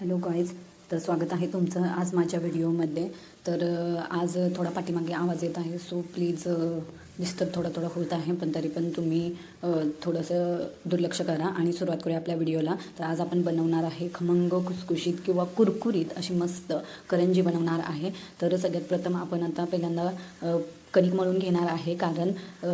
Hello guys तर स्वागत आहे तुमचं आज माझ्या व्हिडिओमध्ये तर आज थोडा पाठीमागे आवाज येत आहे सो प्लीज डिस्टर्ब थोडा थोडा होत आहे पण तरी पण तुम्ही थोडंसं दुर्लक्ष करा आणि सुरुवात करूया आपल्या व्हिडिओला. तर आज आपण बनवणार आहे खमंग खुसखुशीत किंवा कुरकुरीत अशी मस्त करंजी बनवणार आहे. तर सगळ्यात प्रथम आपण आता पहिल्यांदा कणिक मळून घेणार आहे. कारण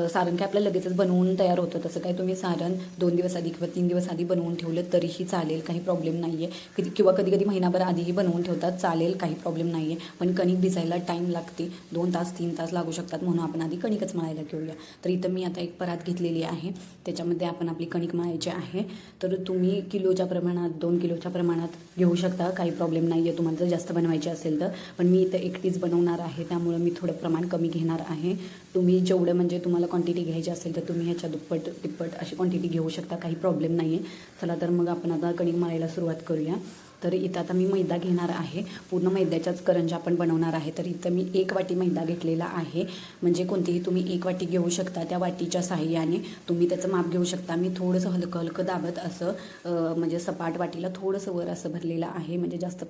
सारण काय आपलं लगेचच बनवून तयार होतं. तसं काय तुम्ही सारण दोन दिवस आधी किंवा तीन दिवस आधी बनवून ठेवलं तरीही चालेल काही प्रॉब्लेम नाही आहे कधी किंवा कधी कधी महिनाभर आधीही बनवून ठेवतात चालेल काही प्रॉब्लेम नाही आहे पण कणिक भिजायला टाईम लागते. दोन तास तीन तास लागू शकतात म्हणून आपण आधी कणिकच मळायला घेऊया. तर इथं मी आता एक परात घेतलेली आहे. त्याच्यामध्ये आपण आपली कणिक मळायची आहे. तर तुम्ही किलोच्या प्रमाणात दोन किलोच्या प्रमाणात घेऊ शकता. काही प्रॉब्लेम नाही आहे तुम्हाला जर जास्त बनवायची असेल तर. पण मी इथं एकटीच बनवणार आहे. त्यामुळं मी थोडं प्रमाण कमी घेणार आहे. तुम्ही जेवढं म्हणजे तुम्हाला क्वांटिटी घ्यायची असेल तर तुम्ही ह्याच्या दुप्पट तिप्पट अशी क्वांटिटी घेऊ शकता. काही प्रॉब्लेम नाही आहे चला तर मग आपण आता कणिक मळायला सुरुवात करूया. तर इथं आता मी मैदा घेणार आहे. पूर्ण मैद्याच्याच करंजा आपण बनवणार आहे. तर इथं मी एक वाटी मैदा घेतलेला आहे. म्हणजे कोणतीही तुम्ही एक वाटी घेऊ शकता त्या वाटीच्या सहाय्याने तुम्ही त्याचं माप घेऊ शकता. मी थोडंसं हलकं हलकं दाबत असं म्हणजे सपाट वाटीला थोडंसं वर असं भरलेलं आहे. म्हणजे जास्त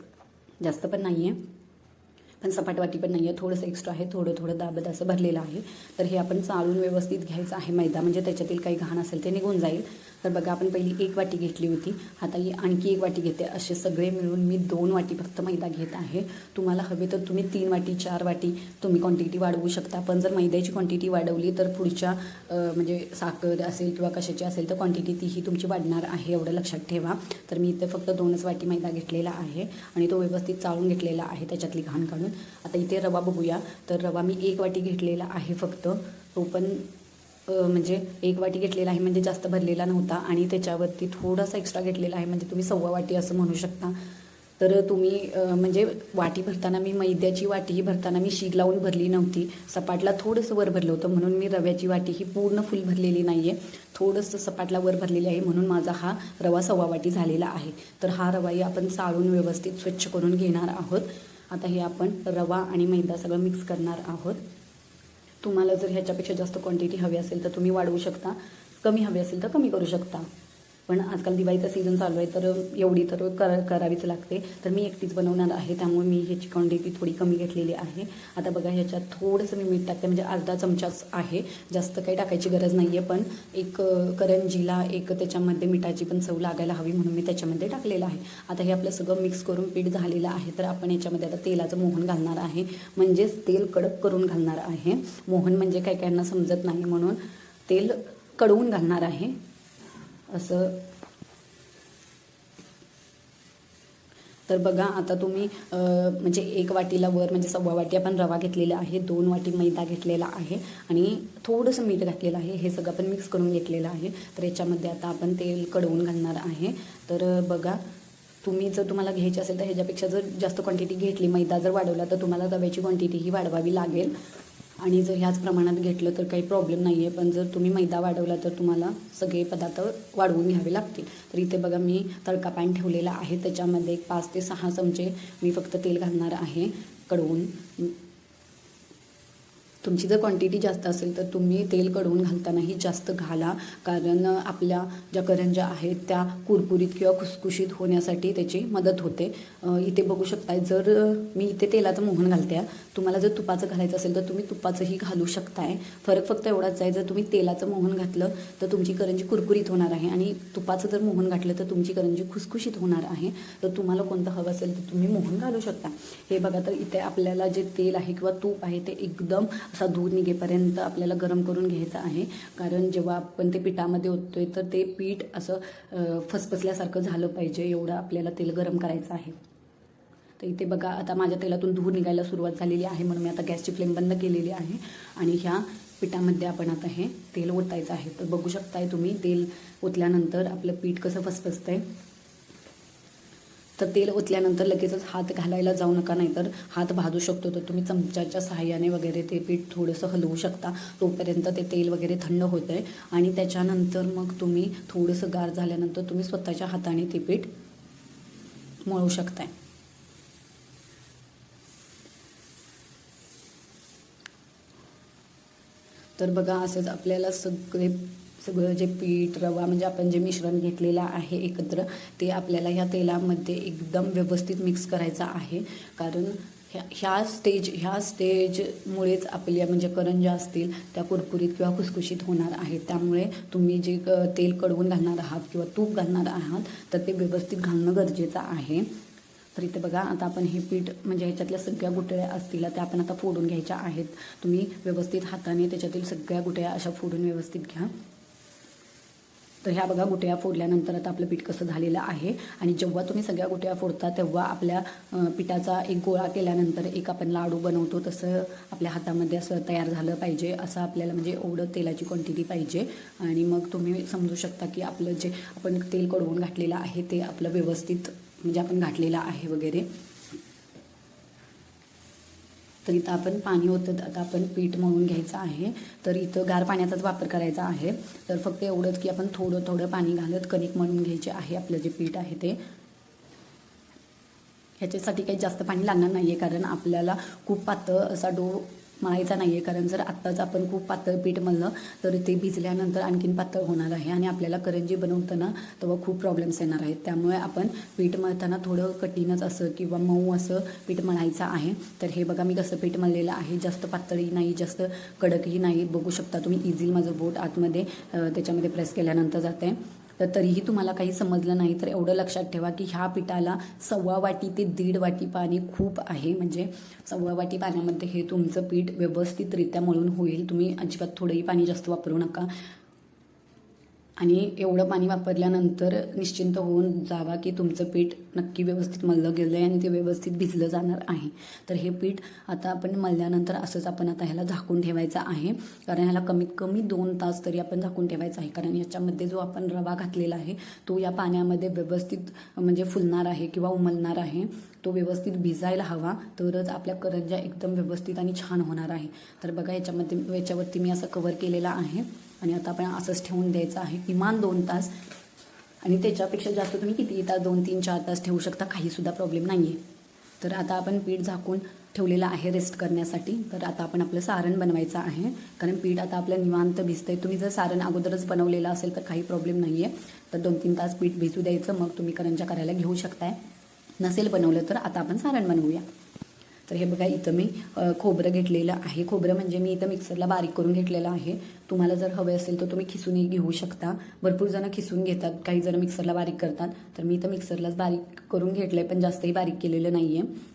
जास्त पण नाही आहे पण सपाट वाटी पण नाही आहे थोडंसं एक्स्ट्रा आहे थोडं थोडं दाबत असं भरलेलं आहे. तर हे आपण चाळून व्यवस्थित घ्यायचं आहे मैदा म्हणजे त्याच्यातील काही घाण असेल ते निघून जाईल. तर बघा आपण पहिली एक वाटी घेतली होती. आता ही आणखी एक वाटी घेते. असे सगळे मिळून मी दोन वाटी फक्त मैदा घेत आहे. तुम्हाला हवे तर तुम्ही तीन वाटी चार वाटी तुम्ही क्वांटिटी वाढवू शकता. पण जर मैद्याची क्वांटिटी वाढवली तर पुढच्या म्हणजे साखर असेल किंवा कशाची असेल तर क्वांटिटी तीही तुमची वाढणार आहे एवढं लक्षात ठेवा. तर मी इथे फक्त दोनच वाटी मैदा घेतलेला आहे आणि तो व्यवस्थित चाळून घेतलेला आहे त्याच्यातली घाण काढून. आता इथे रवा बघूया. तर रवा मी एक वाटी घेतलेला आहे फक्त. तो पण म्हणजे एक वाटी घेतलेला आहे म्हणजे जास्त भरलेला नव्हता. आणि त्याच्यावरती थोडासा एक्स्ट्रा घेतलेला आहे म्हणजे तुम्ही सव्वा वाटी असं म्हणू शकता. तर तुम्ही म्हणजे वाटी भरताना मी मैद्याची वाटीही भरताना मी शीग लावून भरली नव्हती. सपाटला थोडंसं वर भरलं होतं म्हणून मी रव्याची वाटी ही पूर्ण फुल भरलेली नाही आहे थोडंसं सपाटला वर भरलेली आहे म्हणून माझा हा रवा सव्वा वाटी झालेला आहे. तर हा रवाही आपण चाळून व्यवस्थित स्वच्छ करून घेणार आहोत. आता हे आपण रवा आणि मैदा सगळं मिक्स करणार आहोत. तुम्हाला जर ह्याच्यापेक्षा जास्त क्वांटिटी हवी असेल तर तुम्ही वाढवू शकता. कमी हवी असेल तर कमी करू शकता. पण आजकाल दिवाळीचा सीझन चालू आहे तर एवढी तर कर करावीच लागते. तर मी एकटीच बनवणार आहे त्यामुळे मी ह्याची क्वांटिटी थोडी कमी घेतलेली आहे. आता बघा ह्याच्यात थोडंसं मी मीठ टाकते म्हणजे अर्धा चमचाच आहे. जास्त काही टाकायची गरज नाही आहे पण एक करंजीला एक त्याच्यामध्ये मिठाची पण चव लागायला हवी म्हणून मी त्याच्यामध्ये टाकलेलं आहे. आता हे आपलं सगळं मिक्स करून पीठ झालेलं आहे तर आपण याच्यामध्ये आता तेलाचं मोहन घालणार आहे. म्हणजेच तेल कडक करून घालणार आहे. मोहन म्हणजे काय काहींना समजत नाही म्हणून तेल कडवून घालणार आहे. असं. तर बघा आता तुम्ही म्हणजे एक वाटीला वर म्हणजे सव्वा वाटी आपण रवा घेतलेला आहे दोन वाटी मैदा घेतलेला आहे आणि थोडंसं मीठ घातलेलं आहे. हे सगळं आपण मिक्स करून घेतलेलं आहे. तर याच्यामध्ये आता आपण तेल कडवून घालणार आहे. तर बघा तुम्ही जर तुम्हाला घ्यायची असेल तर ह्याच्यापेक्षा जर जास्त क्वांटिटी घेतली मैदा जर वाढवला तर तुम्हाला रव्याची क्वांटिटी ही वाढवावी लागेल. आणि जर ह्याच प्रमाणात घेतलं तर काही प्रॉब्लेम नाही आहे पण जर तुम्ही मैदा वाढवला तर तुम्हाला सगळे पदार्थ वाढवून घ्यावे लागतील. तर इथे बघा मी तडका पॅन ठेवलेला आहे. त्याच्यामध्ये एक पाच ते सहा चमचे मी फक्त तेल घालणार आहे. कडवून. तुमची जर क्वांटिटी जास्त असेल तर तुम्ही तेल कडवून घालतानाही जास्त घाला. कारण आपल्या ज्या करंज्या आहेत त्या कुरकुरीत किंवा खुसखुशीत होण्यासाठी त्याची मदत होते. इथे बघू शकताय जर मी इथे तेलाचं मोहन घालते तुम्हाला जर तुपाचं घालायचं असेल तर तुम्ही तुपाचंही घालू शकताय. फरक फक्त एवढाच आहे जर तुम्ही तेलाचं मोहन घातलं तर तुमची करंजी कुरकुरीत होणार आहे. आणि तुपाचं जर मोहन घातलं तर तुमची करंजी खुसखुशीत होणार आहे. तर तुम्हाला कोणतं हवं असेल तर तुम्ही मोहन घालू शकता. हे बघा तर इथे आपल्याला जे तेल आहे किंवा तूप आहे ते एकदम असा दूध निघेपर्यंत आपल्याला गरम करून घ्यायचं आहे. कारण जेव्हा आपण ते पिठामध्ये ओततोय तर ते पीठ असं फसफसल्यासारखं झालं पाहिजे एवढं आपल्याला तेल गरम करायचं आहे. तर इथे बघा आता माझ्या तेलातून धूर निघायला सुरुवात झालेली आहे म्हणून मी आता गॅसची फ्लेम बंद केलेली आहे. आणि ह्या पिठामध्ये आपण आता हे तेल ओतायचं आहे. तर बघू शकताय तुम्ही तेल ओतल्यानंतर आपलं पीठ कसं फसफसतंय. तर तेल ओतल्यानंतर लगेचच हात घालायला जाऊ नका नाहीतर हात भाजू शकतो. तर तुम्ही चमच्याच्या सहाय्याने वगैरे ते पीठ थोडंसं हलवू शकता. तोपर्यंत ते तेल वगैरे थंड होतं आहे आणि त्याच्यानंतर मग तुम्ही थोडंसं गार झाल्यानंतर तुम्ही स्वतःच्या हाताने ते पीठ मळू शकताय. तर बघा असंच आपल्याला सगळे सगळं जे पीठ रवा म्हणजे आपण जे मिश्रण घेतलेलं आहे एकत्र ते आपल्याला ह्या तेलामध्ये एकदम व्यवस्थित मिक्स करायचं आहे. कारण ह्या ह्या स्टेज ह्या स्टेजमुळेच आपल्या म्हणजे करंज्या असतील त्या कुरकुरीत किंवा खुसखुशीत होणार आहेत. त्यामुळे तुम्ही जे क- तेल कडवून घालणार आहात किंवा तूप घालणार आहात तर ते व्यवस्थित घालणं गरजेचं आहे. तर इथे बघा आता आपण हे पीठ म्हणजे ह्याच्यातल्या सगळ्या गुटळ्या असतील त्या आपण आता फोडून घ्यायच्या आहेत. तुम्ही व्यवस्थित हाताने त्याच्यातील सगळ्या गुटळ्या अशा फोडून व्यवस्थित घ्या. तर ह्या बघा गुटया फोडल्यानंतर आता आपलं पीठ कसं झालेलं आहे. आणि जेव्हा तुम्ही सगळ्या गुटया फोडता तेव्हा आपल्या पिठाचा एक गोळा केल्यानंतर एक आपण लाडू बनवतो. तसं आपल्या हातामध्ये असं तयार झालं पाहिजे. असं आपल्याला म्हणजे एवढं तेलाची क्वांटिटी पाहिजे. आणि मग तुम्ही समजू शकता की आपलं जे आपण तेल कडवून घातलेलं आहे ते आपलं व्यवस्थित म्हणजे आपण घातलेला आहे वगैरे. तर इथं आपण पाणी होतं आता आपण पीठ मळून घ्यायचं आहे. तर इथं गार पाण्याचाच वापर करायचा आहे. तर फक्त एवढंच की आपण थोडं थोडं पाणी घालत कणिक मळून घ्यायचे आहे. आपलं जे पीठ आहे ते. ह्याच्यासाठी काही जास्त पाणी लागणार नाही आहे कारण आपल्याला खूप पातळ असा डो मळायचा नाही आहे कारण जर आत्ताच आपण खूप पातळ पीठ मळलं तर ते भिजल्यानंतर आणखीन पातळ होणार आहे. आणि आपल्याला करंजी बनवताना तेव्हा खूप प्रॉब्लेम्स येणार आहेत. त्यामुळे आपण पीठ मळताना थोडं कठीणच असं किंवा मऊ असं पीठ मळायचं आहे. तर हे बघा मी कसं पीठ मळलेलं आहे. जास्त पातळी नाही जास्त कडकही नाही. बघू शकता तुम्ही इझिली माझं बोट आतमध्ये त्याच्यामध्ये प्रेस केल्यानंतर जाते तर तरीही तुम्हाला काही समजलं नाही तर एवढं लक्षात ठेवा की ह्या पिठाला सव्वा वाटी ते दीड वाटी पाणी खूप आहे. म्हणजे सव्वा वाटी पाण्यामध्ये हे तुमचं पीठ व्यवस्थितरित्या मळून होईल. तुम्ही अजिबात थोडंही पाणी जास्त वापरू नका. आणि एवढं पाणी वापरल्यानंतर निश्चिंत होऊन जावा की तुमचं पीठ नक्की व्यवस्थित मल्लं गेलं आहे आणि ते व्यवस्थित भिजलं जाणार आहे. तर हे पीठ आता आपण मळल्यानंतर असंच आपण आता ह्याला झाकून ठेवायचं आहे. कारण ह्याला कमीत कमी दोन तास तरी आपण झाकून ठेवायचं आहे. कारण याच्यामध्ये जो आपण रवा घातलेला आहे तो या पाण्यामध्ये व्यवस्थित म्हणजे फुलणार आहे किंवा उमलणार आहे. तो व्यवस्थित भिजायला हवा तरच आपल्या करंज्या एकदम व्यवस्थित आणि छान होणार आहे. तर बघा याच्यामध्ये याच्यावरती मी असं कवर केलेलं आहे. आणि आता आपण असंच ठेवून द्यायचं आहे. किमान दोन तास. आणि त्याच्यापेक्षा जास्त तुम्ही किती तास दोन तीन चार तास ठेवू शकता. काहीसुद्धा प्रॉब्लेम नाही आहे तर आता आपण पीठ झाकून ठेवलेलं आहे रेस्ट करण्यासाठी. तर आता आपण आपलं सारण बनवायचं आहे. कारण पीठ आता आपलं निवांत भिजतंय. तुम्ही जर सारण अगोदरच बनवलेलं असेल तर काही प्रॉब्लेम नाही आहे तर दोन तीन तास पीठ भिजू द्यायचं. मग तुम्ही करंजा करायला घेऊ शकताय. नसेल बनवलं तर आता आपण सारण बनवूया. तर हे बघा इथं मी खोबरं घेतलेलं आहे. खोबरं म्हणजे मी इथं मिक्सरला बारीक करून घेतलेलं आहे. तुम्हाला जर हवे असेल तर तुम्ही खिसूनही घेऊ शकता. भरपूर जण खिसून घेतात काही जण मिक्सरला बारीक करतात. तर मी इथं मिक्सरलाच बारीक करून घेतलं आहे पण जास्तही बारीक केलेलं नाही आहे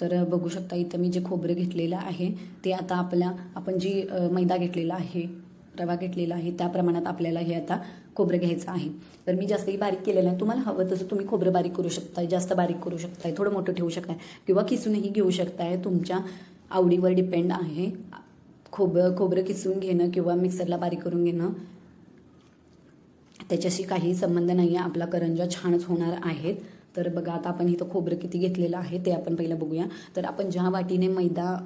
तर बघू शकता इथं मी जे खोबरं घेतलेलं आहे ते आता आपल्या आपण जी मैदा घेतलेला आहे रवा घेतलेला आहे त्या प्रमाणात आपल्याला हे आता खोबरं घ्यायचं आहे. तर मी जास्तही बारीक केलेलं आहे तुम्हाला हवं तसं तुम्ही खोबरं बारीक करू शकताय जास्त बारीक करू शकताय थोडं मोठं ठेवू शकताय किंवा किसूनही घेऊ शकताय. तुमच्या आवडीवर डिपेंड आहे. खोबरं खोबरं किसून घेणं किंवा मिक्सरला बारीक करून घेणं त्याच्याशी काही संबंध नाही आहे आपला करंजा छानच होणार आहेत तर बघा आता आपण इथं खोबरं किती घेतलेलं आहे ते आपण पहिलं बघूया. तर आपण ज्या वाटीने मैदा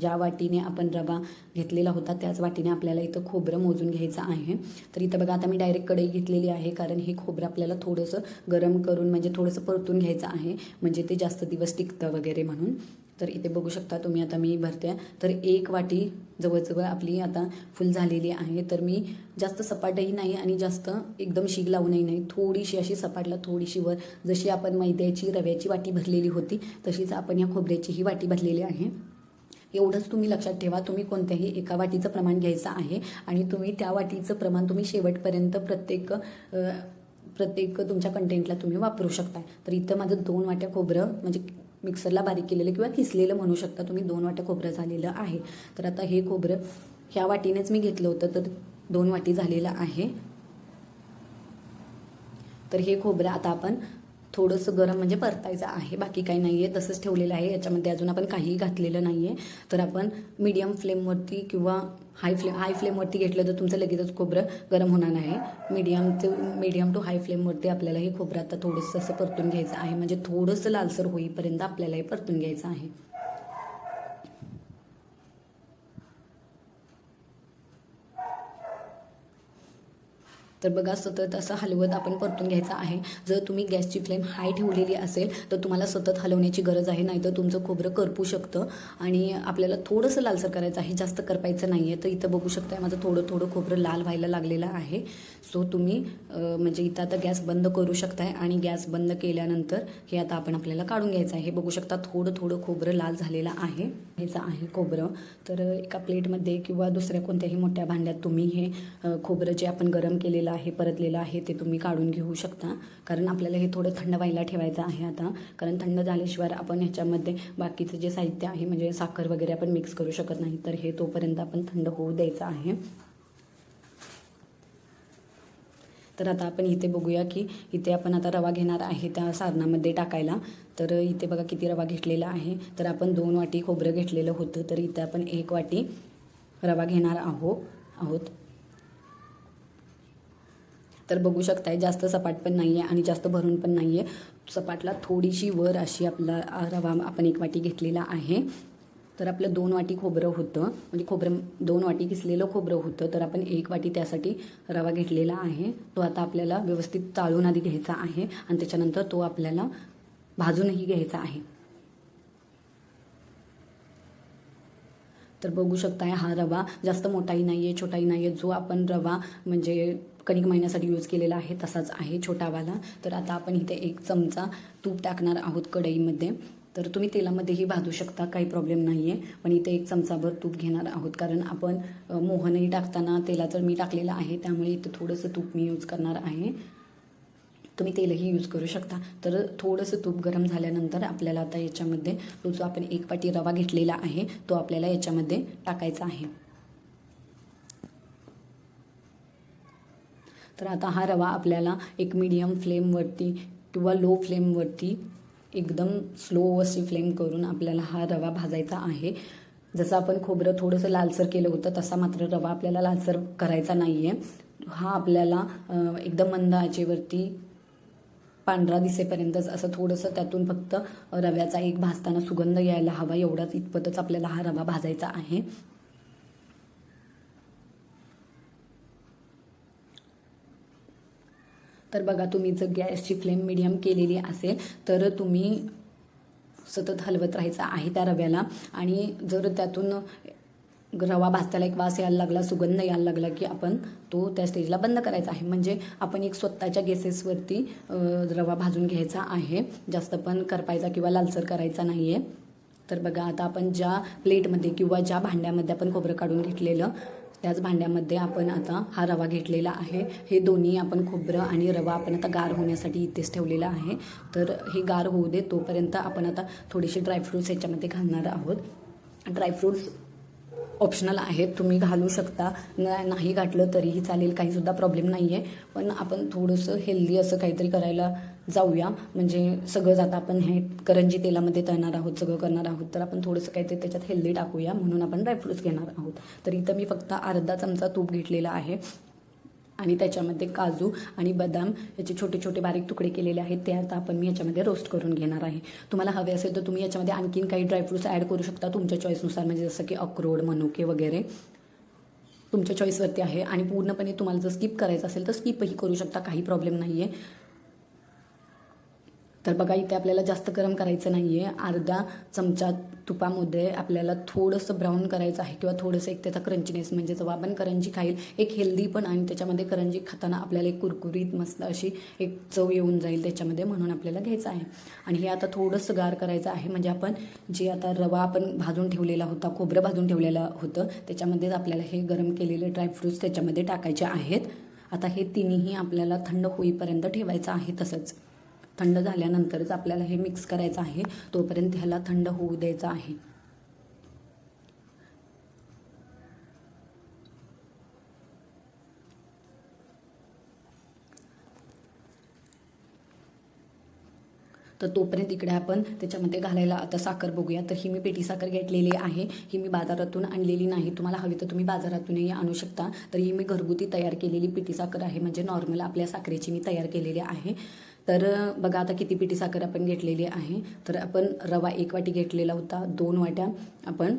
ज्या वाटीने आपण रवा घेतलेला होता त्याच वाटीने आपल्याला इथं खोबरं मोजून घ्यायचं आहे. तर इथं बघा आता मी डायरेक्ट कढई घेतलेली आहे कारण हे खोबरं आपल्याला थोडंसं गरम करून म्हणजे थोडंसं परतून घ्यायचं आहे म्हणजे ते जास्त दिवस टिकतं वगैरे म्हणून. तर इथे बघू शकता तुम्ही आता मी भरते. तर एक वाटी जवळजवळ आपली आता फुल झालेली आहे. तर मी जास्त सपाटही नाही आणि जास्त एकदम शीग लावूनही नाही. थोडीशी अशी सपाटला थोडीशी वर जशी आपण मैद्याची रव्याची वाटी भरलेली होती तशीच आपण या खोबऱ्याचीही वाटी भरलेली आहे. एवढंच तुम्ही लक्षात ठेवा तुम्ही कोणत्याही एका वाटीचं प्रमाण घ्यायचं आहे आणि तुम्ही त्या वाटीचं प्रमाण तुम्ही शेवटपर्यंत प्रत्येक प्रत्येक तुमच्या कंटेंटला तुम्ही वापरू शकता. तर इथं माझं दोन वाट्या खोबरं म्हणजे मिक्सरला बारीक केलेलं किंवा किसलेलं म्हणू शकता तुम्ही दोन वाट्या खोबरं झालेलं आहे. तर आता हे खोबरं ह्या वाटीनेच मी घेतलं होतं तर दोन वाटी झालेलं आहे. तर हे खोबरं आता आपण थोडंसं गरम म्हणजे परतायचं आहे. बाकी काही नाही आहे तसंच ठेवलेलं आहे. याच्यामध्ये अजून आपण काहीही घातलेलं नाही आहे तर आपण मीडियम फ्लेमवरती किंवा हाय फ्लेम हाय फ्लेमवरती घेतलं तर तुमचं लगेचच खोबरं गरम होणार आहे मीडियम ते मीडियम टू हाय फ्लेमवरती आपल्याला हे खोबरं आता थोडंसं असं परतून घ्यायचं आहे. म्हणजे थोडंसं लालसर होईपर्यंत आपल्याला हे परतून घ्यायचं आहे. तर बघा सतत असं हलवत आपण परतून घ्यायचं आहे. जर तुम्ही गॅसची फ्लेम हाय ठेवलेली असेल तर तुम्हाला सतत हलवण्याची गरज आहे. नाहीतर तुमचं खोबरं करपू शकतं आणि आपल्याला थोडंसं लालसर करायचं आहे. जास्त करपायचं नाही आहे तर इथं बघू शकताय माझं थोडं थोडं खोबरं लाल व्हायला लागलेलं आहे. सो तुम्ही म्हणजे इथं आता गॅस बंद करू शकताय आणि गॅस बंद केल्यानंतर हे आता आपण आपल्याला काढून घ्यायचं आहे. हे बघू शकता थोडं थोडं खोबरं लाल झालेलं आहे. ह्याचं आहे खोबरं. तर एका प्लेटमध्ये किंवा दुसऱ्या कोणत्याही मोठ्या भांड्यात तुम्ही हे खोबरं जे आपण गरम केलेलं आहे परतलेलं आहे ते तुम्ही काढून घेऊ शकता. कारण आपल्याला हे थोडं थंड व्हायला ठेवायचं आहे आता. कारण थंड झाल्याशिवाय आपण ह्याच्यामध्ये बाकीचं जे साहित्य आहे म्हणजे साखर वगैरे आपण मिक्स करू शकत नाही. तर हे तोपर्यंत आपण थंड होऊ द्यायचं आहे. तर आता आपण इथे बघूया की इथे आपण आता रवा घेणार आहे त्या सारणामध्ये टाकायला. तर इथे बघा किती रवा घेतलेला आहे. तर आपण दोन वाटी खोबरं घेतलेलं होतं. तर इथे आपण एक वाटी रवा घेणार आहो आहोत. तर बघू शकताय जास्त सपाट पण नाही आहे आणि जास्त भरून पण नाही आहे सपाटला थोडीशी वर अशी आपला रवा आपण एक वाटी घेतलेला आहे. तर आपलं दोन वाटी खोबरं होतं. म्हणजे खोबरं दोन वाटी किसलेलं खोबरं होतं. तर आपण एक वाटी त्यासाठी रवा घेतलेला आहे. तो आता आपल्याला व्यवस्थित चाळून आधी घ्यायचा आहे आणि त्याच्यानंतर तो आपल्याला भाजूनही घ्यायचा आहे. तर बघू शकताय हा रवा जास्त मोठाही नाही आहे छोटाही नाही आहे जो आपण रवा म्हणजे कणिक महिन्यासाठी यूज केलेला आहे तसाच आहे छोटावाला. तर आता आपण इथे एक चमचा तूप टाकणार आहोत कढईमध्ये. तर तुम्ही तेलामध्येही भाजू शकता काही प्रॉब्लेम नाही आहे पण इथे एक चमचाभर तूप घेणार आहोत. कारण आपण मोहनही टाकताना तेलाचं मी टाकलेलं आहे त्यामुळे इथं थोडंसं तूप मी यूज करणार आहे. तुम्ही तेलही यूज करू शकता. तर थोडंसं तूप गरम झाल्यानंतर आपल्याला आता याच्यामध्ये तो जो आपण एक पाटी रवा घेतलेला आहे तो आपल्याला याच्यामध्ये टाकायचा आहे. तर आता हा रवा आपल्याला एक मीडियम फ्लेमवरती किंवा लो फ्लेमवरती एकदम स्लो अशी फ्लेम करून आपल्याला हा रवा भाजायचा आहे. जसं आपण खोबरं थोडंसं लालसर केलं होतं तसा मात्र रवा आपल्याला लालसर करायचा नाही आहे हा आपल्याला एकदम मंद आचेवरती पांढरा दिसेपर्यंतच असं थोडंसं त्यातून फक्त रव्याचा एक भाजताना सुगंध यायला हवा एवढाच इतपतच आपल्याला हा रवा भाजायचा आहे. तर बघा तुम्ही जर गॅसची फ्लेम मिडियम केलेली असेल तर तुम्ही सतत हलवत राहायचं आहे त्या रव्याला. आणि जर त्यातून रवा भाजताला एक वास यायला लागला सुगंध यायला लागला की आपण तो त्या स्टेजला बंद करायचा आहे. म्हणजे आपण एक स्वतःच्या गेसेसवरती रवा भाजून घ्यायचा आहे. जास्त पण करपायचा किंवा लालसर करायचा नाही आहे तर बघा आता आपण ज्या प्लेटमध्ये किंवा ज्या भांड्यामध्ये आपण खोबरं काढून घेतलेलं त्याच भांड्यामध्ये आपण आता हा रवा घेतलेला आहे. हे दोन्ही आपण खोबरं आणि रवा आपण आता गार होण्यासाठी इथेच ठेवलेला आहे. तर हे गार होऊ दे तोपर्यंत आपण आता थोडेसे ड्रायफ्रूट्स याच्यामध्ये घालणार आहोत. ड्रायफ्रूट्स ऑप्शनल आहेत. तुम्ही घालू शकता. न- नाही घातलं तरीही चालेल. काहीसुद्धा प्रॉब्लेम नाही आहे पण आपण थोडंसं हेल्दी असं काहीतरी करायला जाऊया. म्हणजे सगळं जाता आपण हे करंजी तेलामध्ये तळणार आहोत सगळं करणार आहोत तर आपण थोडंसं काहीतरी त्याच्यात हेल्दी टाकूया. म्हणून आपण ड्रायफ्रुट्स घेणार आहोत. तर इथं मी फक्त अर्धा चमचा तूप घेतलेला आहे. आणि त्याच्यामध्ये काजू आणि बदाम याचे छोटे छोटे बारीक तुकडे केलेले आहेत. ते आता आपण मी याच्यामध्ये रोस्ट करून घेणार आहे. तुम्हाला हवे असेल तर तुम्ही याच्यामध्ये आणखीन काही ड्रायफ्रुट्स ॲड करू शकता तुमच्या चॉईसनुसार म्हणजे जसं की अक्रोड मनुके वगैरे तुमच्या चॉईसवरती आहे. आणि पूर्णपणे तुम्हाला जर स्किप करायचं असेल तर स्किपही करू शकता. काही प्रॉब्लेम नाही आहे तर बघा इथे आपल्याला जास्त गरम करायचं नाही आहे अर्धा चमचा तुपामध्ये आपल्याला थोडंसं ब्राऊन करायचं आहे किंवा थोडंसं एक त्याचा क्रंचीनेस म्हणजे जेव्हा आपण करंजी खाईल एक हेल्दी पण आणि त्याच्यामध्ये करंजी खाताना आपल्याला एक कुरकुरीत मस्त अशी एक चव येऊन जाईल त्याच्यामध्ये म्हणून आपल्याला घ्यायचं आहे. आणि हे आता थोडंसं गार करायचं आहे म्हणजे आपण जे आता रवा आपण भाजून ठेवलेला होता खोबरं भाजून ठेवलेलं होतं त्याच्यामध्येच आपल्याला हे गरम केलेले ड्रायफ्रुट्स त्याच्यामध्ये टाकायचे आहेत. आता हे तिन्ही आपल्याला थंड होईपर्यंत ठेवायचं आहे तसंच. थंड झाल्यानंतरच आपल्याला हे मिक्स करायचं आहे. तोपर्यंत ह्याला थंड होऊ द्यायचं आहे. तर तोपर्यंत इकडे आपण त्याच्यामध्ये घालायला आता साखर बघूया. तर ही मी पेटी साखर घेतलेली आहे. ही मी बाजारातून आणलेली नाही. तुम्हाला हवी तर तुम्ही बाजारातूनही आणू शकता. तर ही मी घरगुती तयार केलेली पेटी साखर आहे. म्हणजे नॉर्मल आपल्या साखरेची मी तयार केलेली आहे. तर बघा आता किती पिठी साखर आपण घेतलेली आहे. तर आपण रवा एक वाटी घेतलेला होता दोन वाट्या आपण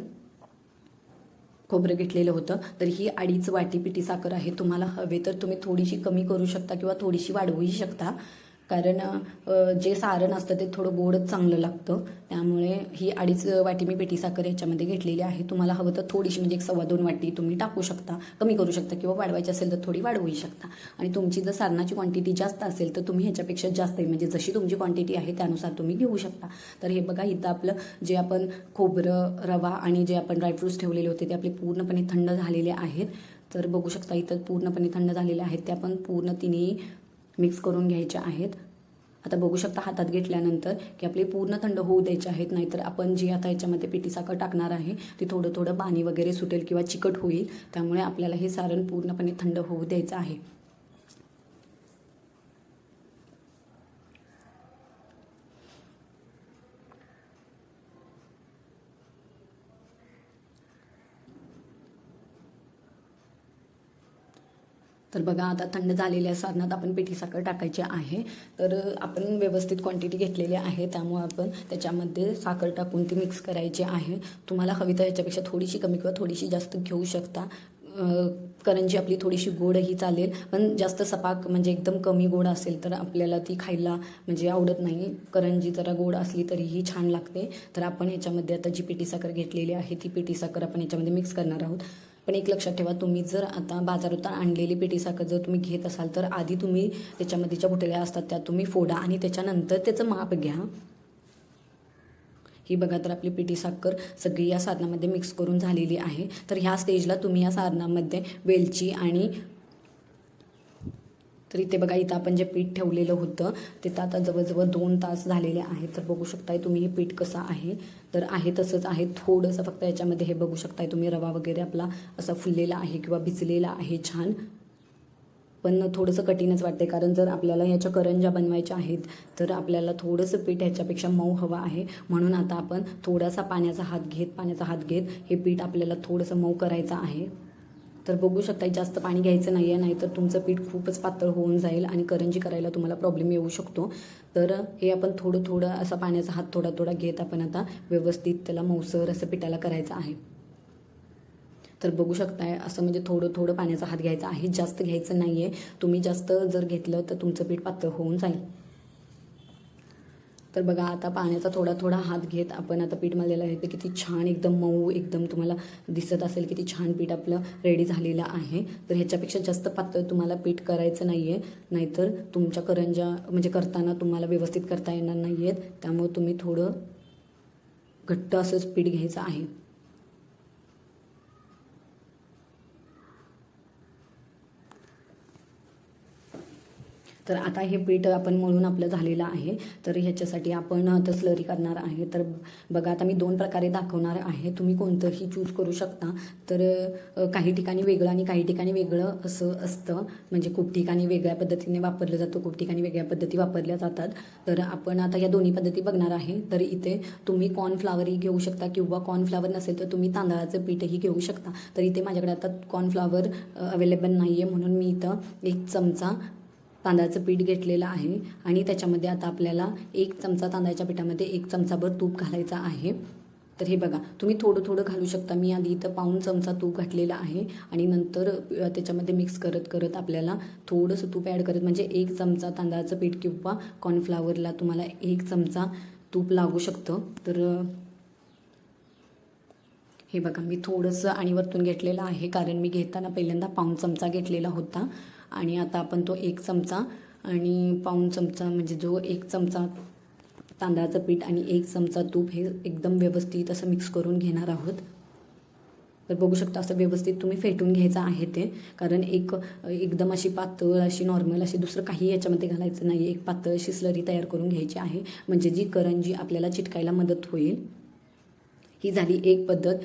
खोबरं घेतलेलं होतं. तर ही अडीच वाटी पिठी साखर आहे. तुम्हाला हवे तर तुम्ही थोडीशी कमी करू शकता किंवा थोडीशी वाढवूही शकता. कारण जे सारण असतं ते थोडं गोडच चांगलं लागतं. त्यामुळे ही अडीच वाटी मी पेटी साखर याच्यामध्ये घेतलेली आहे. तुम्हाला हवं तर थोडीशी म्हणजे एक सव्वा दोन वाटी तुम्ही टाकू शकता. कमी करू शकता किंवा वाढवायची असेल तर थोडी वाढवूही शकता. आणि तुमची जर सारणाची क्वांटिटी जास्त असेल तर तुम्ही ह्याच्यापेक्षा जास्त आहे. म्हणजे जशी तुमची क्वांटिटी आहे त्यानुसार तुम्ही घेऊ शकता. तर हे बघा इथं आपलं जे आपण खोबरं रवा आणि जे आपण ड्रायफ्रुट्स ठेवलेले होते ते आपले पूर्णपणे थंड झालेले आहेत. तर बघू शकता इथं पूर्णपणे थंड झालेले आहेत. ते आपण पूर्ण तिन्ही मिक्स करून घ्यायचे आहेत. आता बघू शकता हातात घेतल्यानंतर की आपले पूर्ण थंड होऊ द्यायचे आहेत नाहीतर आपण जी आता याच्यामध्ये पिठी साखर टाकणार आहे ती थोडं थोडं पाणी वगैरे सुटेल किंवा चिकट होईल. त्यामुळे आपल्याला हे सारण पूर्णपणे थंड होऊ द्यायचं आहे. तर बघा आता थंड झालेल्या साधनात आपण पिठी साखर टाकायची आहे. तर आपण व्यवस्थित क्वांटिटी घेतलेली आहे त्यामुळे आपण त्याच्यामध्ये साखर टाकून ती मिक्स करायची आहे. तुम्हाला हवी तर याच्यापेक्षा थोडीशी कमी किंवा थोडीशी जास्त घेऊ शकता. करंजी आपली थोडीशी गोडही चालेल पण जास्त सपाक म्हणजे एकदम कमी गोड असेल तर आपल्याला ती खायला म्हणजे आवडत नाही. करंजी जरा गोड असली तरीही छान लागते. तर आपण ह्याच्यामध्ये आता जी पिठी साखर घेतलेली आहे ती पिठी साखर आपण याच्यामध्ये मिक्स करणार आहोत. पण एक लक्षात ठेवा तुम्ही जर आता बाजारातून आणलेली पेटी साखर जर तुम्ही घेत असाल तर आधी तुम्ही त्याच्यामध्ये ज्या बुटल्या असतात त्या तुम्ही फोडा आणि त्याच्यानंतर त्याचं माप घ्या. ही बघा तर आपली पिठी साखर सगळी या साधनामध्ये मिक्स करून झालेली आहे. तर ह्या स्टेजला तुम्ही या साधनामध्ये वेलची आणि तर इथे बघा इथं आपण जे पीठ ठेवलेलं होतं ते तर आता जवळजवळ दोन तास झालेले आहेत. तर बघू शकताय तुम्ही हे पीठ कसं आहे. तर आहे तसंच आहे. थोडंसं फक्त याच्यामध्ये हे बघू शकताय तुम्ही रवा वगैरे आपला असा फुललेला आहे किंवा भिजलेला आहे छान. पण थोडंसं कठीणच वाटते कारण जर आपल्याला ह्याच्या करंज्या बनवायच्या आहेत तर आपल्याला थोडंसं पीठ ह्याच्यापेक्षा मऊ हवं आहे. म्हणून आता आपण थोडासा पाण्याचा हात घेत पाण्याचा हात घेत हे पीठ आपल्याला थोडंसं मऊ करायचं आहे. तर बघू शकता जास्त पाणी घ्यायचं नाही आहे नाहीतर तुमचं पीठ खूपच पातळ होऊन जाईल आणि करंजी करायला तुम्हाला प्रॉब्लेम येऊ शकतो. तर हे आपण थोडं थोडं असा पाण्याचा हात थोडा थोडा घेत आपण आता व्यवस्थित त्याला मऊसर असं पिठाला करायचं आहे. तर बघू शकताय असं म्हणजे थोडं थोडं पाण्याचा हात घ्यायचा आहे. जास्त घ्यायचं नाही आहे तुम्ही जास्त जर घेतलं तर तुमचं पीठ पातळ होऊन जाईल. तर बघा आता पाण्याचा थोडा थोडा हात घेत आपण आता पीठ मळलेलं आहे. ते किती छान एकदम मऊ एकदम तुम्हाला दिसत असेल किती छान पीठ आपलं रेडी झालेलं आहे. तर ह्याच्यापेक्षा जास्त पातळ तुम्हाला पीठ करायचं नाही आहे नाहीतर तुमच्या करंजा म्हणजे करताना तुम्हाला व्यवस्थित करता येणार नाही आहेत त्यामुळे तुम्ही थोडं घट्ट असंच पीठ घ्यायचं आहे. तर आता हे पीठ आपण मळून आपलं झालेलं आहे. तर ह्याच्यासाठी आपण आता स्लरी करणार आहे. तर बघा आता मी दोन प्रकारे दाखवणार आहे. तुम्ही कोणतंही चूज करू शकता. तर काही ठिकाणी वेगळं आणि काही ठिकाणी वेगळं असं असतं. म्हणजे खूप ठिकाणी वेगळ्या पद्धतीने वापरलं जातं खूप ठिकाणी वेगळ्या पद्धती वापरल्या जातात. तर आपण आता या दोन्ही पद्धती बघणार आहे. तर इथे तुम्ही कॉर्नफ्लावरही घेऊ शकता किंवा कॉर्नफ्लावर नसेल तर तुम्ही तांदळाचं पीठही घेऊ शकता. तर इथे माझ्याकडे आता कॉर्नफ्लावर अवेलेबल नाही आहे म्हणून मी इथं एक चमचा तांदळाचं पीठ घेतलेलं आहे आणि त्याच्यामध्ये आता आपल्याला एक चमचा तांदळाच्या पिठामध्ये एक चमचाभर तूप घालायचा आहे. तर हे बघा तुम्ही थोडं थोडं घालू शकता. मी आधी इथं पाऊन चमचा तूप घातलेला आहे आणि नंतर त्याच्यामध्ये मिक्स करत करत आपल्याला थोडंसं तूप ॲड करत म्हणजे एक चमचा तांदळाचं पीठ किंवा कॉर्नफ्लावरला तुम्हाला एक चमचा तूप लागू शकतं. तर हे बघा मी थोडंसं आणि वरतून घेतलेलं आहे. कारण मी घेताना पहिल्यांदा पाऊण चमचा घेतलेला होता. आणि आता आपण तो एक चमचा आणि पाऊण चमचा म्हणजे जो एक चमचा तांदळाचं पीठ आणि एक चमचा तूप हे एकदम व्यवस्थित असं मिक्स करून घेणार आहोत. तर बघू शकता असं व्यवस्थित तुम्ही फेटून घ्यायचं आहे ते. कारण एक एकदम अशी पातळ अशी नॉर्मल अशी दुसरं काही याच्यामध्ये घालायचं नाही एक पातळ अशी स्लरी तयार करून घ्यायची आहे. म्हणजे जी करंजी आपल्याला चिटकायला मदत होईल. ही झाली एक पद्धत.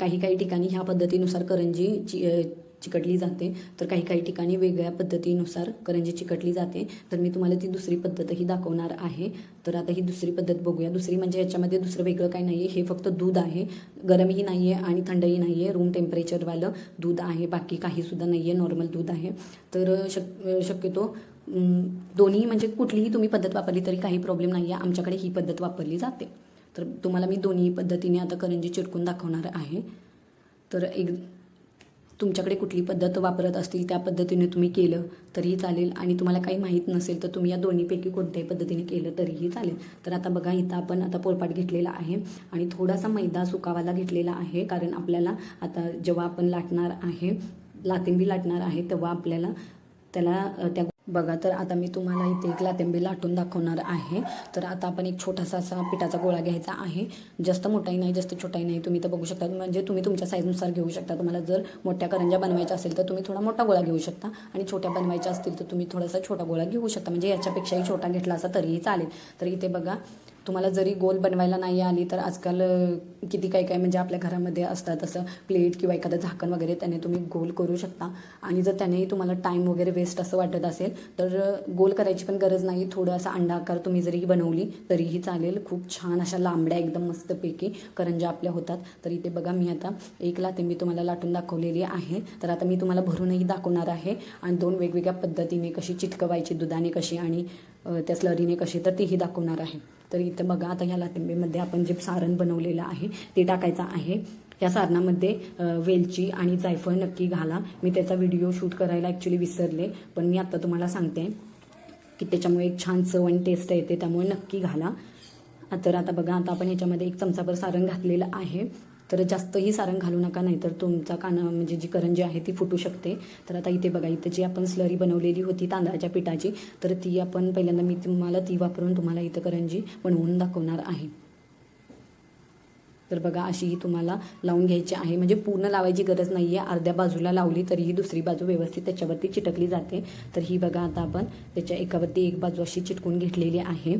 काही काही ठिकाणी ह्या पद्धतीनुसार करंजी चि चिकटली जाते तर काही काही ठिकाणी वेगळ्या पद्धतीनुसार करंजी चिकटली जाते. तर मी तुम्हाला ती दुसरी पद्धतही दाखवणार आहे. तर आता ही दुसरी पद्धत बघूया. दुसरी म्हणजे याच्यामध्ये दुसरं वेगळं काही नाही आहे हे फक्त दूध आहे. गरमही नाही आहे आणि थंडही नाही आहे रूम टेम्परेचरवालं दूध आहे. बाकी काहीसुद्धा नाही आहे नॉर्मल दूध आहे. तर शक शक्यतो दोन्ही म्हणजे कुठलीही तुम्ही पद्धत वापरली तरी काही प्रॉब्लेम नाही आहे आमच्याकडे ही पद्धत वापरली जाते. तर तुम्हाला मी दोन्ही पद्धतीने आता करंजी चिरकून दाखवणार आहे. तर एक तुमच्याकडे कुठली पद्धत वापरत असतील त्या पद्धतीने तुम्ही केलं तरीही चालेल. आणि तुम्हाला काही माहीत नसेल तर तुम्ही या दोन्हीपैकी कोणत्याही पद्धतीने केलं तरीही चालेल. तर आता बघा इथं आपण आता पोळपाट घेतलेला आहे. आणि थोडासा मैदा सुकावाला घेतलेला आहे कारण आपल्याला आता जेव्हा आपण लाटणार आहे लातिंबी लाटणार आहे तेव्हा आपल्याला त्याला त्या बघा तर आता मी तुम्हाला इथे एक लातेंबी लाटून दाखवणार आहे. तर आता आपण एक छोटासा असा पिठाचा गोळा घ्यायचा आहे. जास्त मोठाही नाही जास्त छोटाही नाही. तुम्ही तर बघू शकता म्हणजे तुम्ही तुमच्या साईजनुसार घेऊ शकता. तुम्हाला जर मोठ्या करंजा बनवायच्या असेल तर तुम्ही थोडा मोठा गोळा घेऊ शकता. आणि छोट्या बनवायच्या असतील तर तुम्ही थोडासा छोटा गोळा घेऊ शकता. म्हणजे याच्यापेक्षाही छोटा घेतला असा तरीही चालेल. तर इथे बघा तुम्हाला जरी गोल बनवायला नाही आली तर आजकाल किती काय काय म्हणजे आपल्या घरामध्ये असतात. असं प्लेट किंवा एखादं झाकण वगैरे त्याने तुम्ही गोल करू शकता. आणि जर त्यानेही तुम्हाला टाईम वगैरे वेस्ट असं वाटत असेल तर गोल करायची पण गरज नाही. थोडं असा अंडा आकार तुम्ही जरी बनवली तरीही चालेल. खूप छान अशा लांबड्या एकदम मस्तपैकी करंज्या आपल्या होतात. तर इथे बघा मी आता एक लातिंबी तुम्हाला लाटून दाखवलेली आहे. तर आता मी तुम्हाला भरूनही दाखवणार आहे. आणि दोन वेगवेगळ्या पद्धतीने कशी चिटकवायची दुधाने कशी आणि त्या स्लरीने कशी तर तीही दाखवणार आहे. तर इथं बघा आता ह्या लातिंबेमध्ये आपण जे सारण बनवलेलं आहे ते टाकायचं आहे. या सारणामध्ये वेलची आणि जायफळ नक्की घाला. मी त्याचा व्हिडिओ शूट करायला ॲक्च्युली विसरले पण मी आत्ता तुम्हाला सांगते की त्याच्यामुळे एक छान चव आणि टेस्ट येते त्यामुळे नक्की घाला. तर आता बघा आता आपण याच्यामध्ये एक चमचाभर सारण घातलेलं आहे. तर जास्तही सारण घालू नका नाहीतर तुमचा काना म्हणजे जी करंजी आहे ती फुटू शकते. तर आता इथे बघा इथं जी आपण स्लरी बनवलेली होती तांदळाच्या पिठाची तर ती आपण पहिल्यांदा मी तुम्हाला ती वापरून तुम्हाला इथं करंजी बनवून दाखवणार आहे. तर बघा अशी ही तुम्हाला लावून घ्यायची आहे. म्हणजे पूर्ण लावायची गरज नाही आहे अर्ध्या बाजूला लावली तरीही दुसरी बाजू व्यवस्थित त्याच्यावरती चिटकली जाते. तर ही बघा आता आपण त्याच्या एकावरती एक बाजू अशी चिटकून घेतलेली आहे.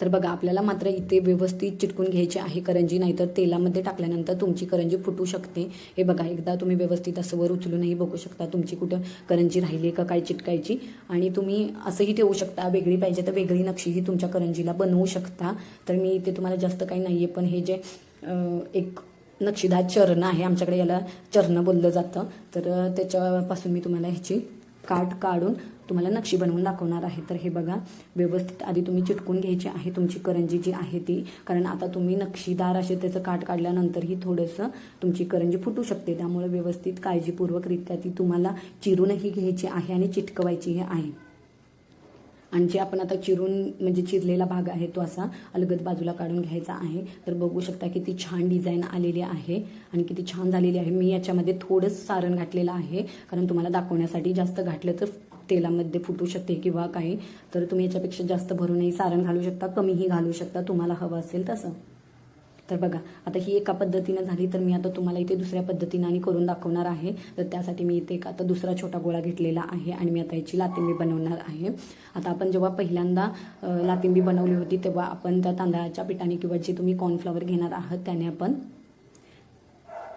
तर बघा आपल्याला मात्र इथे व्यवस्थित चिटकून घ्यायची आहे करंजी नाहीतर तेलामध्ये टाकल्यानंतर तुमची करंजी फुटू शकते. हे बघा एकदा तुम्ही व्यवस्थित असं वर उचलूनही बघू शकता तुमची कुठं करंजी राहिली का काय चिटकायची. आणि तुम्ही असंही ठेवू शकता वेगळी पाहिजे तर वेगळी नक्षीही तुमच्या करंजीला बनवू शकता. तर मी इथे तुम्हाला जास्त काही नाही आहे पण हे जे एक नक्षीदार चरण आहे आमच्याकडे याला चरण बोललं जातं. तर त्याच्यापासून मी तुम्हाला ह्याची काट काढून तुम्हाला नक्षी बनवून दाखवणार आहे. तर हे बघा व्यवस्थित आधी तुम्ही चिटकून घ्यायची आहे तुमची करंजी जी आहे ती. कारण आता तुम्ही नक्षीदार असे त्याचं काठ काढल्यानंतरही थोडंसं तुमची करंजी फुटू शकते. त्यामुळे व्यवस्थित काळजीपूर्वकरित्या ती तुम्हाला चिरूनही घ्यायची आहे आणि चिटकवायचीही आहे. आणि जे आपण आता चिरून म्हणजे चिरलेला भाग आहे तो असा अलगद बाजूला काढून घ्यायचा आहे. तर बघू शकता किती छान डिझाईन आलेली आहे आणि किती छान झालेली आहे. मी याच्यामध्ये थोडंच सारण घातलेलं आहे. कारण तुम्हाला दाखवण्यासाठी जास्त घातलं तर तेलामध्ये फुटू शकते किंवा काही तर तुम्ही याच्यापेक्षा जास्त भरूनही सारण घालू शकता कमीही घालू शकता तुम्हाला हवं असेल तसं. तर बघा आता ही एका पद्धतीनं झाली तर मी आता तुम्हाला इथे दुसऱ्या पद्धतीनं आणि करून दाखवणार आहे. तर त्यासाठी मी इथे एक आता दुसरा छोटा गोळा घेतलेला आहे आणि मी आता याची लातिंबी बनवणार आहे. आता आपण जेव्हा पहिल्यांदा लातिंबी बनवली होती तेव्हा आपण त्या तांदळाच्या पिठाने किंवा जे तुम्ही कॉर्नफ्लॉवर घेणार आहात त्याने आपण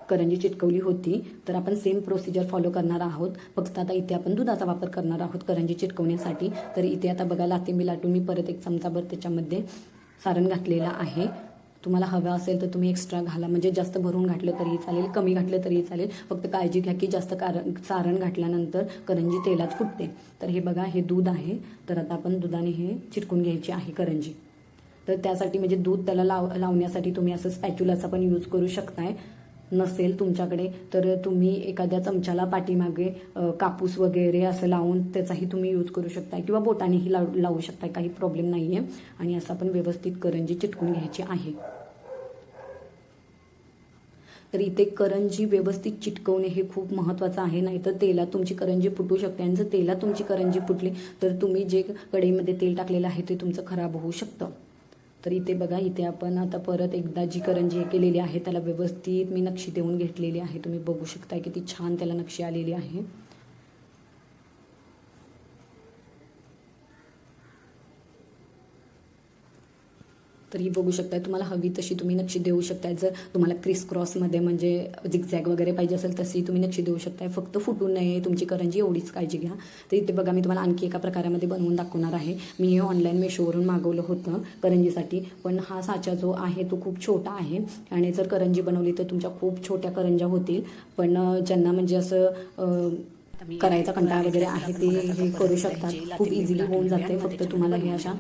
करंजी चिटकवली होती तर आपण सेम प्रोसिजर फॉलो करणार आहोत. फक्त आता इथे आपण दुधाचा वापर करणार आहोत करंजी चिटकवण्यासाठी. तर इथे आता बघा लातिंबी लाटून मी परत एक चमचाभर त्याच्यामध्ये सारण घातलेलं आहे. तुम्हाला हवं असेल तर तुम्ही एक्स्ट्रा घाला. म्हणजे जास्त भरून घातलं तरीही चालेल कमी घातलं तरीही चालेल. फक्त काळजी घ्या की जास्त कारण सारण घातल्यानंतर करंजी तेलात फुटते. तर हे बघा हे दूध आहे. तर आता आपण दुधाने हे चिटकून घ्यायची आहे करंजी. तर त्यासाठी म्हणजे दूध त्याला लाव लावण्यासाठी तुम्ही असं स्पॅच्युलाचा पण यूज करू शकताय. नसेल तुमच्याकडे तर तुम्ही एखाद्या चमच्याला पाठीमागे कापूस वगैरे असं लावून त्याचाही तुम्ही यूज करू शकताय किंवा बोटानेही लावू लावू शकताय काही प्रॉब्लेम नाही आहे आणि असं आपण व्यवस्थित करंजी चिटकून घ्यायची आहे. तर इथे करंजी व्यवस्थित चिटकवणे हे खूप महत्त्वाचं आहे नाहीतर तेलात तुमची करंजी फुटू शकते. आणि जर तेलात तुमची करंजी फुटली तर तुम्ही जे कढईमध्ये तेल टाकलेलं आहे ते तुमचं खराब होऊ शकतं. तर इथे बघा इथे आपण आता परत एकदा जी करंजी हे केलेली आहे त्याला व्यवस्थित मी नक्षी देऊन घेतलेली आहे. तुम्ही बघू शकता किती छान त्याला नक्षी आलेली आहे. तर ही बघू शकताय. तुम्हाला हवी तशी तुम्ही नक्षी देऊ शकताय. जर तुम्हाला क्रिस क्रॉसमध्ये म्हणजे झिगझॅग वगैरे पाहिजे असेल तशी तुम्ही नक्षी देऊ शकताय. फक्त फुटू नये तुमची करंजी एवढीच काळजी घ्या. तर इथे बघा मी तुम्हाला आणखी एका प्रकारामध्ये बनवून दाखवणार आहे. मी हे ऑनलाईन मेशोवरून मागवलं होतं करंजीसाठी. पण हा साचा जो आहे तो खूप छोटा आहे. आणि जर करंजी बनवली तर तुमच्या खूप छोट्या करंज्या होतील. पण ज्यांना म्हणजे असं करायचा कंटाळा वगैरे आहे ते हे करू शकतात. खूप इझिली होऊन जाते. फक्त तुम्हाला हे अशा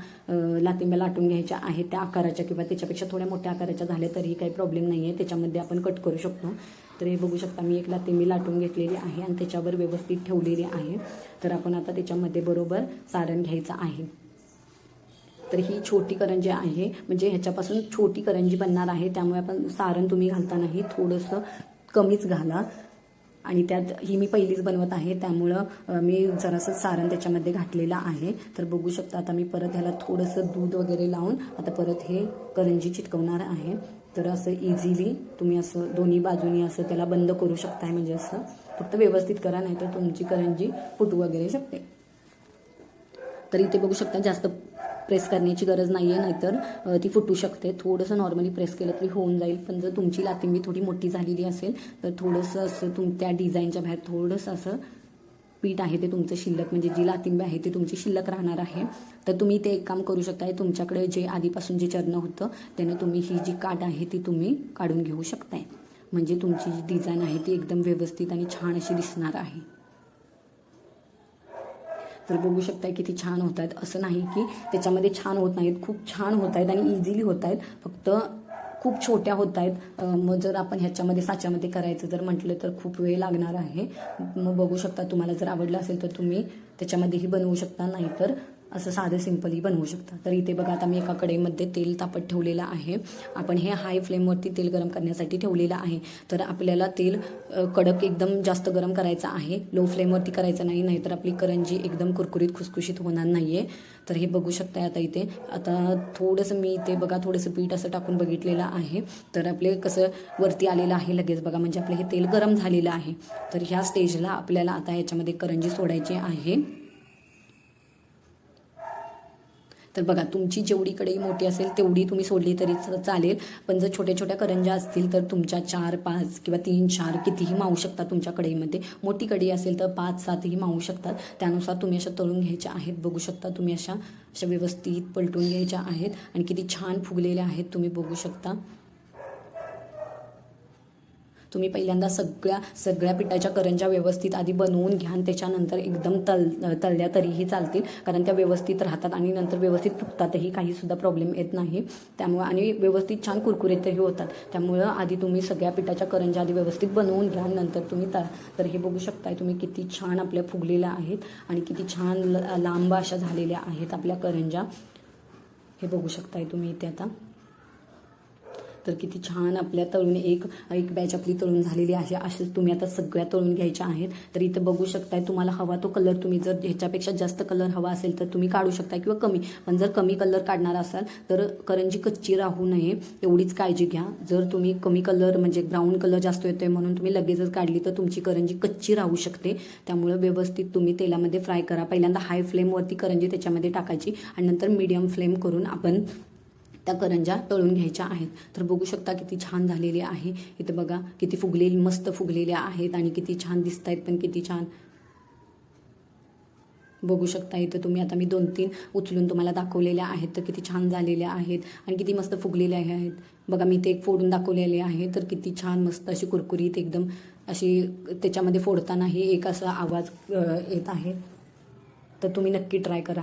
लातिंब्या लाटून घ्यायच्या आहेत त्या आकाराच्या किंवा त्याच्यापेक्षा थोड्या मोठ्या आकाराच्या झाल्या तरीही काही प्रॉब्लेम नाही आहे त्याच्यामध्ये आपण कट करू शकतो. तर हे बघू शकता मी एक लातिंबी लाटून घेतलेली आहे आणि त्याच्यावर व्यवस्थित ठेवलेली आहे. तर आपण आता त्याच्यामध्ये बरोबर सारण घ्यायचं आहे. तर ही छोटी करंजी आहे. म्हणजे ह्याच्यापासून छोटी करंजी बनणार आहे. त्यामुळे आपण सारण तुम्ही घालतानाही थोडंसं कमीच घाला. आणि त्यात ही मी पहिलीच बनवत आहे त्यामुळं मी जरासं सारण त्याच्यामध्ये घातलेलं आहे. तर बघू शकता आता मी परत ह्याला थोडंसं दूध वगैरे लावून आता परत हे करंजी चिटकवणार आहे. तर असं इझिली तुम्ही असं दोन्ही बाजूनी असं त्याला बंद करू शकताय म्हणजे असं फक्त व्यवस्थित करा नाही तर तुमची करंजी फुटू वगैरे शकते. तर इथे बघू शकता जास्त प्रेस करण्याची गरज नाही आहे नाहीतर ती फुटू शकते. थोडंसं नॉर्मली प्रेस केलं तरी होऊन जाईल. पण जर तुमची लातिंबी थोडी मोठी झालेली असेल तर थोडंसं असं तुम त्या डिझाईनच्या बाहेर थोडंसं असं पीठ आहे ते तुमचं शिल्लक. म्हणजे जी लातिंबी आहे ती तुमची शिल्लक राहणार आहे. तर तुम्ही ते एक काम करू शकताय. तुमच्याकडे जे आधीपासून जे चरणं होतं त्यानं तुम्ही ही जी काट आहे ती तुम्ही काढून घेऊ शकताय. म्हणजे तुमची जी डिझाईन आहे ती एकदम व्यवस्थित आणि छान अशी दिसणार आहे. तर बघू शकताय किती छान होत आहेत असं नाही की त्याच्यामध्ये छान होत नाहीत. खूप छान होत आहेत आणि इझिली होत आहेत फक्त खूप छोट्या होत आहेत मग जर आपण ह्याच्यामध्ये साच्यामध्ये करायचं जर म्हटलं तर खूप वेळ लागणार आहे. मग बघू शकता तुम्हाला जर आवडलं असेल तर तुम्ही त्याच्यामध्येही बनवू शकता. नाहीतर असं साधं सिम्पलही बनवू शकता. तर इथे बघा आता मी एका कडेमध्ये तेल तापत ठेवलेलं आहे. आपण हे हाय फ्लेमवरती तेल गरम करण्यासाठी ठेवलेलं आहे. तर आपल्याला तेल कडक एकदम जास्त गरम करायचं आहे. लो फ्लेमवरती करायचं नाही नाहीतर आपली करंजी एकदम कुरकुरीत खुसखुशीत होणार नाही आहे तर हे बघू शकता आता इथे. आता थोडंसं मी इथे बघा थोडंसं पीठ असं टाकून बघितलेलं आहे. तर आपले कसं वरती आलेलं आहे लगेच बघा म्हणजे आपलं हे तेल गरम झालेलं आहे. तर ह्या स्टेजला आपल्याला आता ह्याच्यामध्ये करंजी सोडायची आहे. तर बघा तुमची जेवढी कढई मोठी असेल तेवढी तुम्ही सोडली तरी चालेल. पण जर छोट्या छोट्या करंज्या असतील तर तुमच्या चार पाच किंवा तीन चार कितीही मावू शकतात तुमच्या कढईमध्ये. मोठी कढई असेल तर पाच सातही मावू शकतात. त्यानुसार तुम्ही अशा तळून घ्यायच्या आहेत बघू शकता तुम्ही अशा अशा व्यवस्थित पलटून घ्यायच्या आहेत. आणि किती छान फुगलेल्या आहेत तुम्ही बघू शकता. तुम्ही पहिल्यांदा सगळ्या सगळ्या पिठाच्या करंज्या व्यवस्थित आधी बनवून घ्या आणि त्याच्यानंतर एकदम तल तळल्या तरीही चालतील. कारण त्या व्यवस्थित राहतात आणि नंतर व्यवस्थित फुगतातही. काहीसुद्धा प्रॉब्लेम येत नाही. त्यामुळे आणि व्यवस्थित छान कुरकुरीतही होतात. त्यामुळं आधी तुम्ही सगळ्या पिठाच्या करंज्या आधी व्यवस्थित बनवून घ्या. नंतर तुम्ही तळा तर हे बघू शकताय तुम्ही किती छान आपल्या फुगलेल्या आहेत आणि किती छान ल- लांब अशा झालेल्या आहेत आपल्या करंज्या हे बघू शकताय तुम्ही इथे आता. तर किती छान आपल्या तळून एक एक बॅच आपली तळून झालेली आहे. असेच तुम्ही आता सगळ्या तळून घ्यायच्या आहेत. तर इथं बघू शकताय तुम्हाला हवा तो कलर तुम्ही जर ह्याच्यापेक्षा जास्त कलर हवा असेल तर तुम्ही काढू शकता किंवा कमी. पण जर कमी कलर काढणार असाल तर करंजी कच्ची राहू नये. एवढीच काळजी घ्या. जर तुम्ही कमी कलर म्हणजे ब्राऊन कलर जास्त येतोय म्हणून तुम्ही लगेचच काढली तर तुमची करंजी कच्ची राहू शकते. त्यामुळे व्यवस्थित तुम्ही तेलामध्ये फ्राय करा. पहिल्यांदा हाय फ्लेमवरती करंजी त्याच्यामध्ये टाकायची आणि नंतर मीडियम फ्लेम करून आपण त्या करंज्या तळून घ्यायच्या आहेत. तर बघू शकता किती छान झालेली आहे. इथं बघा किती फुगलेली मस्त फुगलेल्या आहेत आणि किती छान दिसत आहेत पण किती छान. बघू शकता इथं तुम्ही. आता मी दोन तीन उचलून तुम्हाला दाखवलेल्या आहेत. तर किती छान झालेल्या आहेत आणि किती मस्त फुगलेल्या आहेत. बघा मी ते एक फोडून दाखवलेले आहे. तर किती छान मस्त अशी कुरकुरीत एकदम अशी त्याच्यामध्ये फोडतानाही एक असा आवाज येत आहे. तर तुम्ही नक्की ट्राय करा.